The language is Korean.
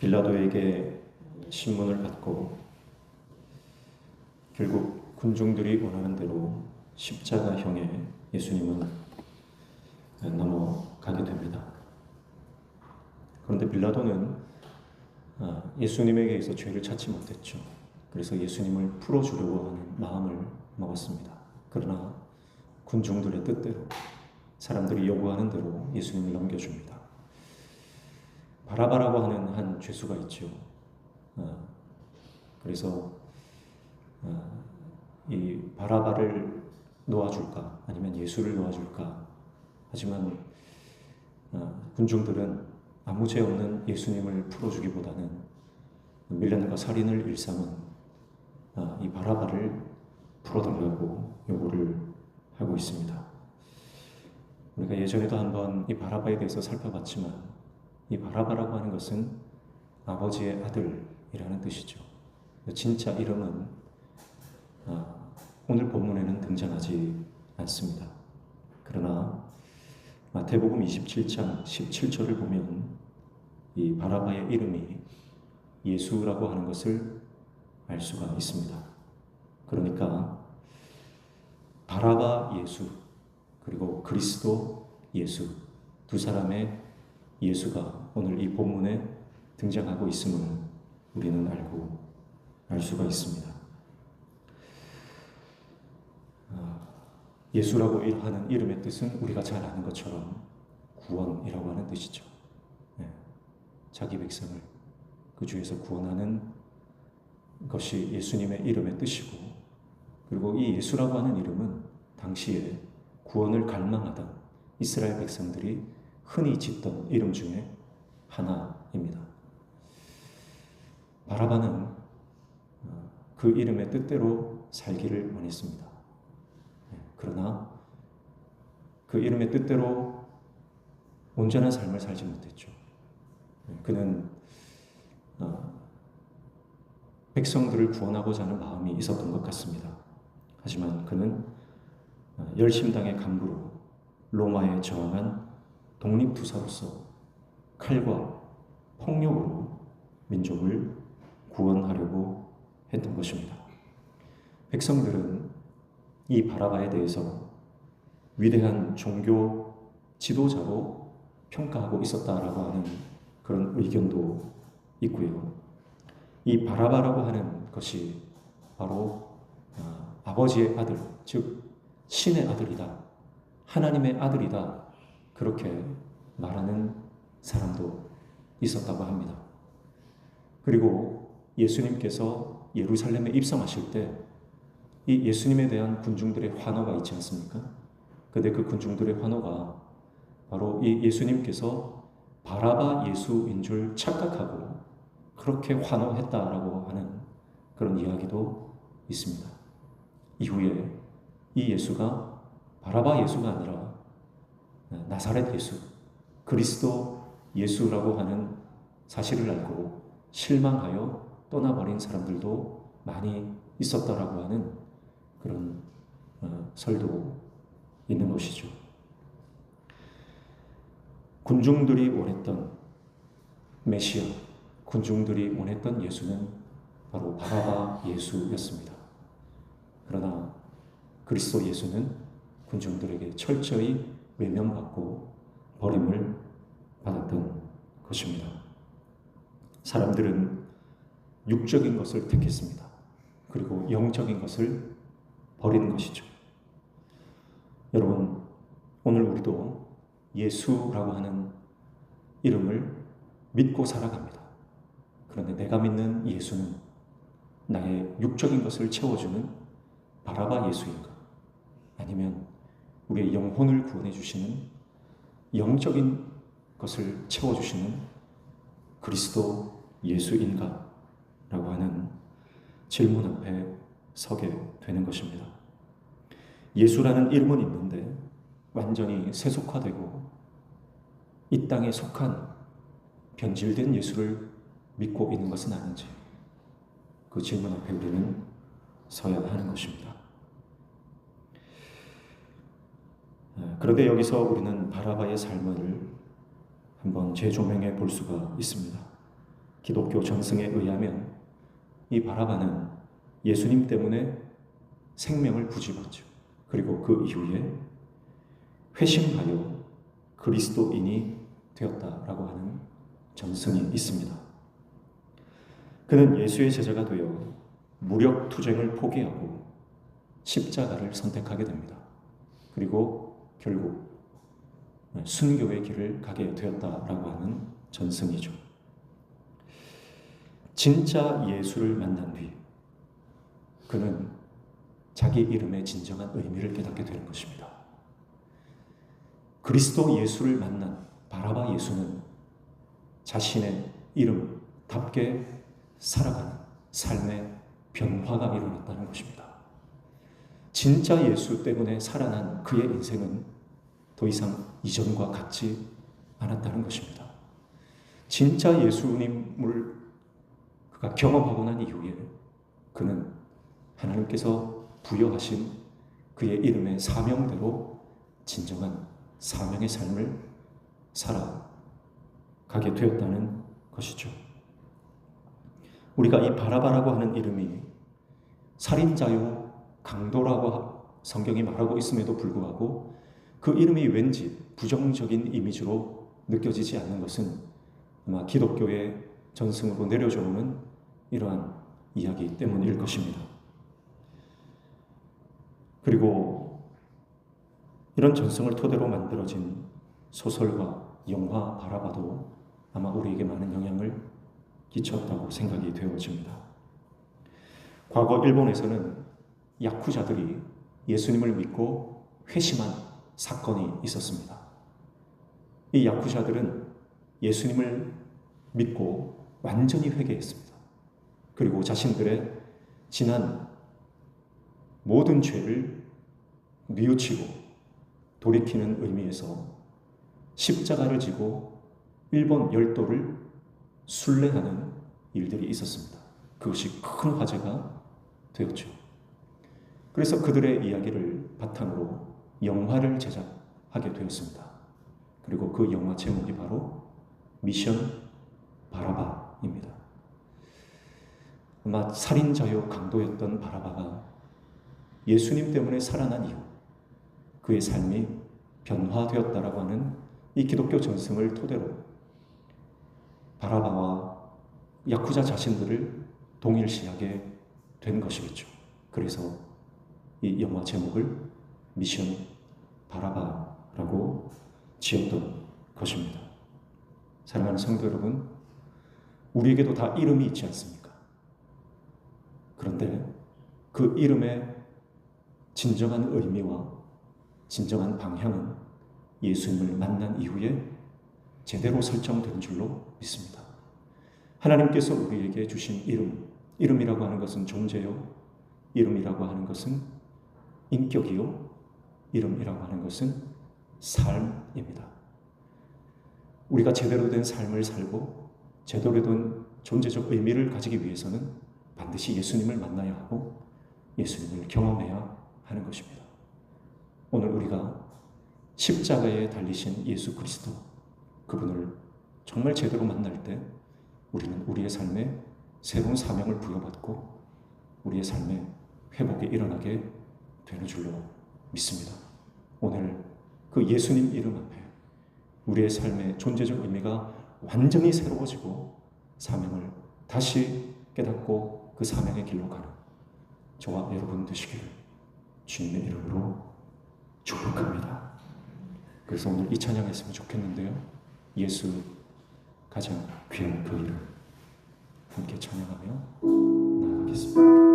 빌라도에게 신문을 받고 결국 군중들이 원하는 대로 십자가형에 예수님은 넘어가게 됩니다. 그런데 빌라도는 아, 예수님에게 서 죄를 찾지 못했죠. 그래서 예수님을 풀어주려고 하는 마음을 먹었습니다. 그러나 군중들의 뜻대로 사람들이 요구하는 대로 예수님을 넘겨줍니다. 바라바라고 하는 한 죄수가 있죠. 어, 그래서 어, 이 바라바를 놓아줄까 아니면 예수를 놓아줄까 하지만 어, 군중들은 아무 죄 없는 예수님을 풀어주기보다는 밀련과 살인을 일삼은 이 바라바를 풀어달라고 요구를 하고 있습니다. 우리가 예전에도 한번 이 바라바에 대해서 살펴봤지만 이 바라바라고 하는 것은 아버지의 아들이라는 뜻이죠. 진짜 이름은 아, 오늘 본문에는 등장하지 않습니다. 그러나 마태복음 27장 17절을 보면 이 바라바의 이름이 예수라고 하는 것을 알 수가 있습니다. 그러니까 바라바 예수 그리고 그리스도 예수 두 사람의 예수가 오늘 이 본문에 등장하고 있음을 우리는 알고 알 수가 있습니다. 아, 예수라고 하는 이름의 뜻은 우리가 잘 아는 것처럼 구원이라고 하는 뜻이죠. 네. 자기 백성을 그 주에서 구원하는 것이 예수님의 이름의 뜻이고, 그리고 이 예수라고 하는 이름은 당시에 구원을 갈망하던 이스라엘 백성들이 흔히 짓던 이름 중에 하나입니다. 바라바는 어, 그 이름의 뜻대로 살기를 원했습니다. 네, 그러나 그 이름의 뜻대로 온전한 삶을 살지 못했죠. 네, 그는 어, 백성들을 구원하고자 하는 마음이 있었던 것 같습니다. 하지만 그는 어, 열심당의 간부로 로마에 저항한 독립투사로서 칼과 폭력으로 민족을 구원하려고 했던 것입니다. 백성들은 이 바라바에 대해서 위대한 종교 지도자로 평가하고 있었다라고 하는 그런 의견도 있고요. 이 바라바라고 하는 것이 바로 아, 아버지의 아들, 즉 신의 아들이다. 하나님의 아들이다. 그렇게 말하는 사람도 있었다고 합니다. 그리고 예수님께서 예루살렘에 입성하실 때 이 예수님에 대한 군중들의 환호가 있지 않습니까? 근데 그 군중들의 환호가 바로 이 예수님께서 바라바 예수인 줄 착각하고 그렇게 환호했다라고 하는 그런 이야기도 있습니다. 이후에 이 예수가 바라바 예수가 아니라 나사렛 예수, 그리스도 예수라고 하는 사실을 알고 실망하여 떠나버린 사람들도 많이 있었다라고 하는 그런 어, 설도 있는 것이죠. 군중들이 원했던 메시아, 군중들이 원했던 예수는 바로 바라바 예수였습니다. 그러나 그리스도 예수는 군중들에게 철저히 외면받고 버림을 받았던 것입니다. 사람들은 육적인 것을 택했습니다. 그리고 영적인 것을 버리는 것이죠. 여러분, 오늘 우리도 예수라고 하는 이름을 믿고 살아갑니다. 그런데 내가 믿는 예수는 나의 육적인 것을 채워주는 바라바 예수인가? 아니면 우리의 영혼을 구원해 주시는 영적인 것을 채워 주시는 그리스도 예수인가? 라고 하는 질문 앞에 서게 되는 것입니다. 예수라는 이름은 있는데 완전히 세속화되고 이 땅에 속한 변질된 예수를 믿고 있는 것은 아닌지 그 질문 앞에 우리는 서야 하는 것입니다. 예, 그런데 여기서 우리는 바라바의 삶을 한번 재조명해 볼 수가 있습니다. 기독교 전승에 의하면 이 바라바는 예수님 때문에 생명을 부지봤죠. 그리고 그 이후에 회심하여 그리스도인이 되었다라고 하는 전승이 있습니다. 그는 예수의 제자가 되어 무력 투쟁을 포기하고 십자가를 선택하게 됩니다. 그리고 결국 순교의 길을 가게 되었다라고 하는 전승이죠. 진짜 예수를 만난 뒤 그는 자기 이름의 진정한 의미를 깨닫게 되는 것입니다. 그리스도 예수를 만난 바라바 예수는 자신의 이름답게 살아가는 삶의 변화가 일어났다는 것입니다. 진짜 예수 때문에 살아난 그의 인생은 더 이상 이전과 같지 않았다는 것입니다. 진짜 예수님을 그가 경험하고 난 이후에 그는 하나님께서 부여하신 그의 이름의 사명대로 진정한 사명의 삶을 살아가게 되었다는 것이죠. 우리가 이 바라바라고 하는 이름이 살인자요 강도라고 성경이 말하고 있음에도 불구하고 그 이름이 왠지 부정적인 이미지로 느껴지지 않는 것은 아마 기독교의 전승으로 내려져 오는 이러한 이야기 때문일 것입니다. 그리고 이런 전승을 토대로 만들어진 소설과 영화 바라봐도 아마 우리에게 많은 영향을 끼쳤다고 생각이 되어집니다. 과거 일본에서는 야쿠자들이 예수님을 믿고 회심한 사건이 있었습니다. 이 야쿠자들은 예수님을 믿고 완전히 회개했습니다. 그리고 자신들의 지난 모든 죄를 뉘우치고 돌이키는 의미에서 십자가를 지고 일본 열도를 순례하는 일들이 있었습니다. 그것이 큰 화제가 되었죠. 그래서 그들의 이야기를 바탕으로 영화를 제작하게 되었습니다. 그리고 그 영화 제목이 바로 미션 바라바입니다. 아마 살인자요 강도였던 바라바가 예수님 때문에 살아난 이후 그의 삶이 변화되었다라고 하는 이 기독교 전승을 토대로 바라바와 야쿠자 자신들을 동일시하게 된 것이겠죠. 그래서 이 영화 제목을 미션 바라바라고 지었던 것입니다. 사랑하는 성도 여러분, 우리에게도 다 이름이 있지 않습니까? 그런데 그 이름의 진정한 의미와 진정한 방향은 예수님을 만난 이후에 제대로 설정된 줄로 믿습니다. 하나님께서 우리에게 주신 이름, 이름이라고 하는 것은 존재요, 이름이라고 하는 것은 인격이요, 이름이라고 하는 것은 삶입니다. 우리가 제대로 된 삶을 살고 제대로 된 존재적 의미를 가지기 위해서는 반드시 예수님을 만나야 하고 예수님을 경험해야 하는 것입니다. 오늘 우리가 십자가에 달리신 예수 그리스도 그분을 정말 제대로 만날 때 우리는 우리의 삶에 새로운 사명을 부여받고 우리의 삶에 회복이 일어나게 되는 줄로 믿습니다. 오늘 그 예수님 이름 앞에 우리의 삶의 존재적 의미가 완전히 새로워지고 사명을 다시 깨닫고 그 사명의 길로 가는 저와 여러분 되시기를 주님의 이름으로 축복합니다. 그래서 오늘 이 찬양했으면 좋겠는데요. 예수 가장 귀한 그 이름 함께 찬양하며 나아가겠습니다.